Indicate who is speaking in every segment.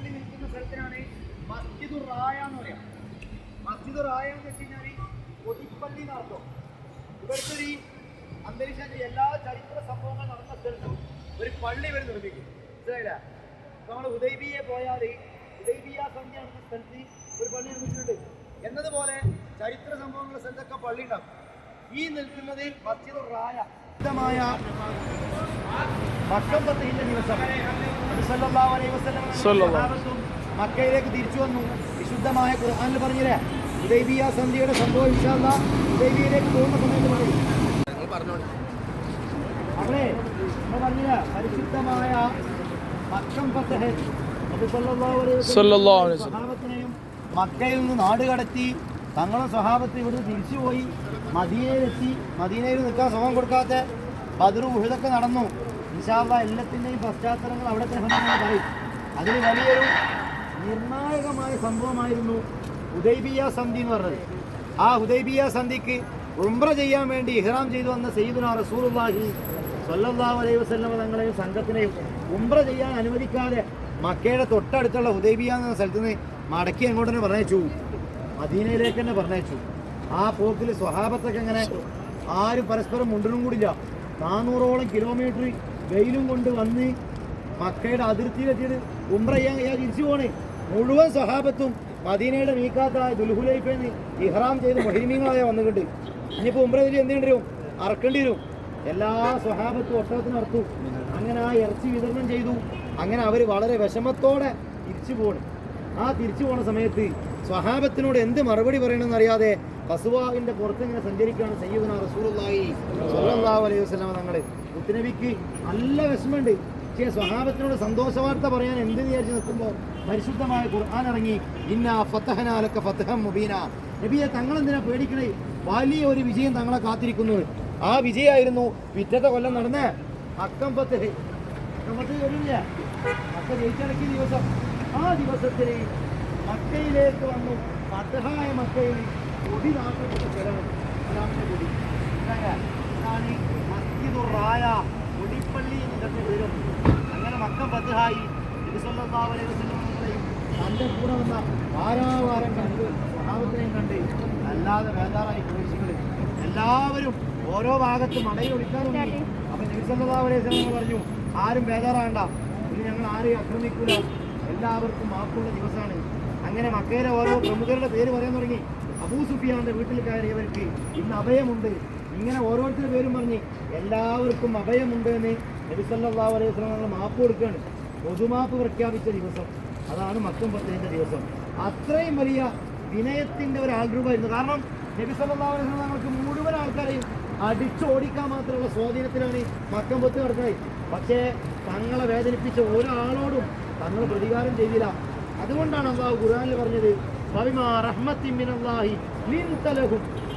Speaker 1: പള്ളി നിൽക്കുന്ന സ്ഥലത്തിനാണ് മസ്ജിദുർ റായ എന്ന് പറയാം. മസ്ജിദുർ റായ എന്ന് വെച്ച് കഴിഞ്ഞാൽ പൊതിപ്പള്ളി നടത്തും. ഇവർക്ക് ഈ അന്തരീക്ഷം എല്ലാ ചരിത്ര സംഭവങ്ങൾ നടന്ന സ്ഥലത്തും ഒരു പള്ളി ഇവർ നിർമ്മിക്കും. മനസ്സിലായില്ല? നമ്മൾ ഉദൈബിയെ പോയാൽ ഉദൈബിയ സന്ധ്യ നടന്ന സ്ഥലത്ത് ഒരു പള്ളി നിർമ്മിച്ചിട്ടുണ്ട്. എന്നതുപോലെ ചരിത്ര സംഭവങ്ങളുടെ സ്ഥലത്തൊക്കെ പള്ളി ഉണ്ടാകും ഈ നിൽക്കുന്നത് മസ്ജിദുർ റായ. ശുദ്ധമായ ദിവസം. മക്കയിലേക്ക് തിരിച്ചു വന്നു. വിശുദ്ധമായ ഖുർആാനിൽ പറഞ്ഞില്ലേ? ഉദൈബിയ സന്ധിയുടെ സംഭവം വിശാല ഉദൈബിയയിലേക്ക് പോകുന്ന സമയത്ത് പറയും. അവിടെ നമ്മൾ പറഞ്ഞില്ല പരിശുദ്ധമായ മക്കം ഫത്തഹ് നബി അലൈഹി വസല്ലം
Speaker 2: സല്ലല്ലാഹു അലൈഹി വസല്ലം.
Speaker 1: സഹാബത്തിനെയും മക്കയിൽ നിന്ന് നാട് കടത്തി തങ്ങളുടെ സ്വഭാവത്തിൽ ഇവിടുന്ന് തിരിച്ചുപോയി മദീനയിലെത്തി. മദീനയിൽ നിൽക്കാൻ സുഖം കൊടുക്കാത്ത ബദറു ഉഹിതൊക്കെ നടന്നു. നിശാബ എല്ലാത്തിന്റെയും പശ്ചാത്തലങ്ങൾ അവിടെ തന്നെ പറയും. വലിയൊരു നിർണായകമായ സംഭവമായിരുന്നു ഉദൈബിയ സന്ധി എന്ന് പറഞ്ഞത്. ആ ഉദൈബിയ സന്ധിക്ക് ഉംറ ചെയ്യാൻ വേണ്ടി ഇഹ്റാം ചെയ്തു വന്ന സയ്യിദുന റസൂർവാഹി സ്വല്ലല്ലാഹു അലൈഹി വസ്ലമ തങ്ങളെയും സംഘത്തിനെയും ഉംറ ചെയ്യാൻ അനുവദിക്കാതെ മക്കയുടെ തൊട്ടടുത്തുള്ള ഉദൈബിയ എന്ന സ്ഥലത്ത് നിന്ന് മടക്കി അങ്ങോട്ട് തന്നെ പറഞ്ഞയച്ചു. മദീനയിലേക്ക് തന്നെ പറഞ്ഞയച്ചു. ആ പോക്കിൽ സ്വഹാബത്തൊക്കെ ഇങ്ങനെ ആരും പരസ്പരം മുണ്ടിനും കൂടില്ല. നാനൂറോളം കിലോമീറ്റർ വെയിലും കൊണ്ട് വന്ന് മക്കയുടെ അതിർത്തിയിലെത്തിയത് ഉംറ ചെയ്യാൻ ഞാൻ തിരിച്ചു പോണേ. മുഴുവൻ സഹാബത്തും മദീനയുടെ മീക്കാത്തായ ദുൽഹുലൈഫേന്ന് ഇഹ്റാം ചെയ്ത് മഹിമീങ്ങളായ വന്നിട്ടുണ്ട്. ഇനിയിപ്പോൾ ഉംറ ചെയ്ത് എന്ത് ചെയ്യേണ്ടി വരും? അറക്കേണ്ടി വരും. എല്ലാ സ്വഹാബത്തും ഒട്ടകത്തിന് അർത്തു അങ്ങനെ ആ ഇറച്ചി വിതരണം ചെയ്തു. അങ്ങനെ അവർ വളരെ വിഷമത്തോടെ തിരിച്ചു പോണു. ആ തിരിച്ചു പോണ സമയത്ത് സ്വഹാബത്തിനോട് എന്ത് മറുപടി പറയണമെന്ന് അറിയാതെ കസുവാവിന്റെ പുറത്ത് ഇങ്ങനെ സഞ്ചരിക്കുകയാണ് സയ്യിദുന റസൂലുള്ളാഹി സ്വല്ലല്ലാഹു അലൈഹി വസല്ലം തങ്ങൾ മുത്തുനബിക്ക് നല്ല വിഷമമുണ്ട്. പക്ഷേ സ്വഹാബത്തിനോട് സന്തോഷ വാർത്ത പറയാൻ എന്ത് വിചാരിച്ച് നിൽക്കുമ്പോൾ പരിശുദ്ധമായ ഖുർആൻ ഇറങ്ങി ഇന്ന ഫത്തഹനാലൊക്കെ ഫത്തഹം മുബീന. നബിയെ തങ്ങൾ എന്തിനാ പേടിക്കണേ? വലിയ ഒരു വിജയം തങ്ങളെ കാത്തിരിക്കുന്നു. ആ വിജയമായിരുന്നു പിറ്റത്തെ കൊല്ലം നടന്ന. അക്കം ഫത്തഹ് അക്കം ഫത്തഹ് വരില്ല. അക്ക ദിവസം. ആ ദിവസത്തിൽ മക്കയിലേക്ക് വന്നു. ഫത്തഹായ മക്കയിൽ കൊടി നാട്ടിലുള്ള ചെലവ് ഇസ്ലാമിന്റെ കൊടി. ഇതാ, ഇതാണ് മസ്ജിദുറായ കൊടിപ്പള്ളി എന്നൊക്കെ വരും അങ്ങനെ മക്ക ഫത്തഹായി തന്റെ കൂടെ വന്ന വാരാവാരം കണ്ട് സ്വഭാവത്തിനെയും കണ്ട് അല്ലാതെ വേദാറായി പ്രവേശിക്കുന്നത് എല്ലാവരും ഓരോ ഭാഗത്തും മടയിൽ ഒളിക്കാറുണ്ട്. അപ്പൊ വസല്ലം പറഞ്ഞു ആരും വേദാറാണ്ട ഇനി ഞങ്ങൾ ആരെയും ആക്രമിക്കൂല. എല്ലാവർക്കും മാപ്പുള്ള ദിവസമാണ്. അങ്ങനെ മക്കയിലെ ഓരോ പ്രമുഖരുടെ പേര് പറയാൻ തുടങ്ങി. അബൂ സുഫിയാന്റെ വീട്ടിൽ കയറിയവർക്ക് ഇന്ന് അഭയമുണ്ട്. ഇങ്ങനെ ഓരോരുത്തരുടെ പേരും പറഞ്ഞ് എല്ലാവർക്കും അഭയമുണ്ട് എന്ന് നബിസല്ലാ അലൈഹി ഞങ്ങൾ മാപ്പ് കൊടുക്കുകയാണ്. പൊതുമാപ്പ് പ്രഖ്യാപിച്ച ദിവസം. അതാണ് മക്കം പത്തിന്റെ ദിവസം. അത്രയും വലിയ വിനയത്തിന്റെ ഒരു ആഗ്രഹമായിരുന്നു കാരണം നബി സല്ലല്ലാഹു അലൈഹി വസല്ലം ഞങ്ങൾക്ക് മുഴുവൻ ആൾക്കാരെയും അടിച്ചോടിക്കാൻ മാത്രമുള്ള സ്വാധീനത്തിലാണ് മക്കം പൊത്ത് നടക്കുന്നത്. പക്ഷേ തങ്ങളെ വേദനിപ്പിച്ച ഒരാളോടും തങ്ങൾ പ്രതികാരം ചെയ്തില്ല. അതുകൊണ്ടാണ് അള്ളാഹു ഖുർആനിൽ പറഞ്ഞത്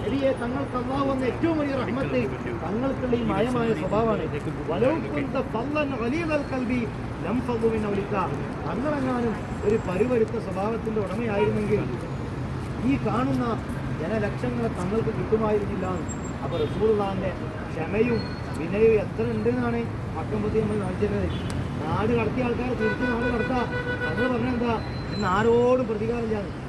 Speaker 1: നബിയെ തങ്ങൾക്ക് അള്ളാഹു വന്ന ഏറ്റവും വലിയ റഹ്മത്ത് തങ്ങൾക്കുള്ള ഈ മായമായ സ്വഭാവമാണ്. തങ്ങളെങ്ങാനും ഒരു പരുവരുത്ത സ്വഭാവത്തിന്റെ ഉടമയായിരുന്നെങ്കിൽ ഈ കാണുന്ന ജനലക്ഷങ്ങളെ തങ്ങൾക്ക് കിട്ടുമായിരുന്നില്ല. അപ്പൊ റസൂർലാന്റെ ക്ഷമയും വിനയവും എത്ര ഉണ്ട് എന്നാണ് മക്കമ്പത്തി നമ്മൾ കാണിച്ചിരുന്നത് നാട് കടത്തിയ ആൾക്കാരെ തിരിച്ച് നാട് കടത്താ. തങ്ങൾ പറഞ്ഞെന്താ ഇന്ന് പ്രതികാരം പ്രതികാരമില്ലാന്ന്.